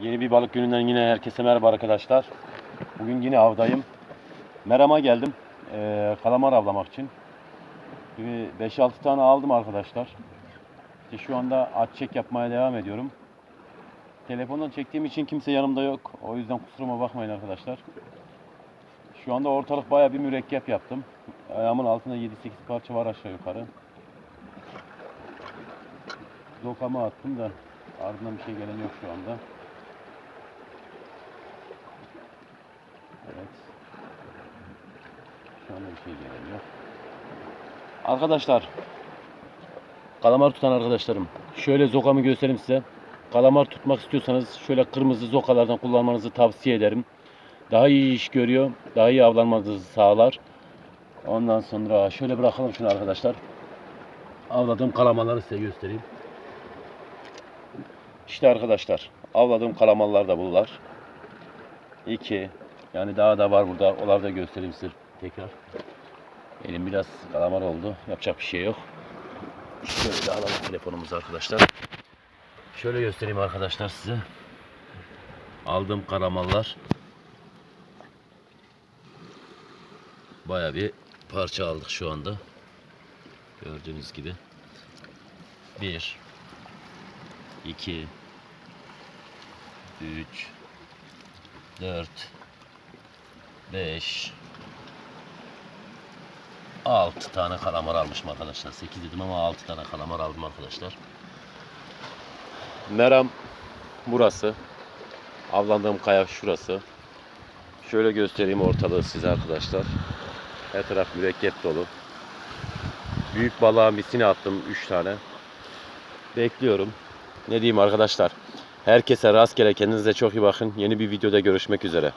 Yeni bir balık gününden yine herkese merhaba arkadaşlar. Bugün yine avdayım. Meram'a geldim. Ee, kalamar avlamak için. Bir 5-6 tane aldım arkadaşlar. İşte şu anda at çek yapmaya devam ediyorum. Telefondan çektiğim için kimse yanımda yok. O yüzden kusuruma bakmayın arkadaşlar. Şu anda ortalık baya bir mürekkep yaptım. Ayağımın altında 7-8 parça var aşağı yukarı. Dokama attım da ardından bir şey gelen yok şu anda. Şu bir şey gelemiyor. Arkadaşlar. Kalamar tutan arkadaşlarım. Şöyle zokamı göstereyim size. Kalamar tutmak istiyorsanız şöyle kırmızı zokalardan kullanmanızı tavsiye ederim. Daha iyi iş görüyor. Daha iyi avlanmanızı sağlar. Ondan sonra şöyle bırakalım şunu arkadaşlar. Avladığım kalamarları size göstereyim. İşte arkadaşlar. Avladığım kalamarlar da bunlar. 2 yani daha da var burada. Onları da göstereyim size tekrar. Elim biraz kalamar oldu. Yapacak bir şey yok. Şöyle alalım telefonumuzu arkadaşlar. Şöyle göstereyim arkadaşlar size. Aldığım karamallar. Baya bir parça aldık şu anda. Gördüğünüz gibi. 1 2 3 4 5 6 tane kalamar almışım arkadaşlar. 8 dedim ama 6 tane kalamar aldım arkadaşlar. Meram burası. Avlandığım kaya şurası. Şöyle göstereyim ortalığı size arkadaşlar. Her taraf mürekkep dolu. Büyük balığa misine attım 3 tane. Bekliyorum. Ne diyeyim arkadaşlar. Herkese rastgele kendinize çok iyi bakın. Yeni bir videoda görüşmek üzere.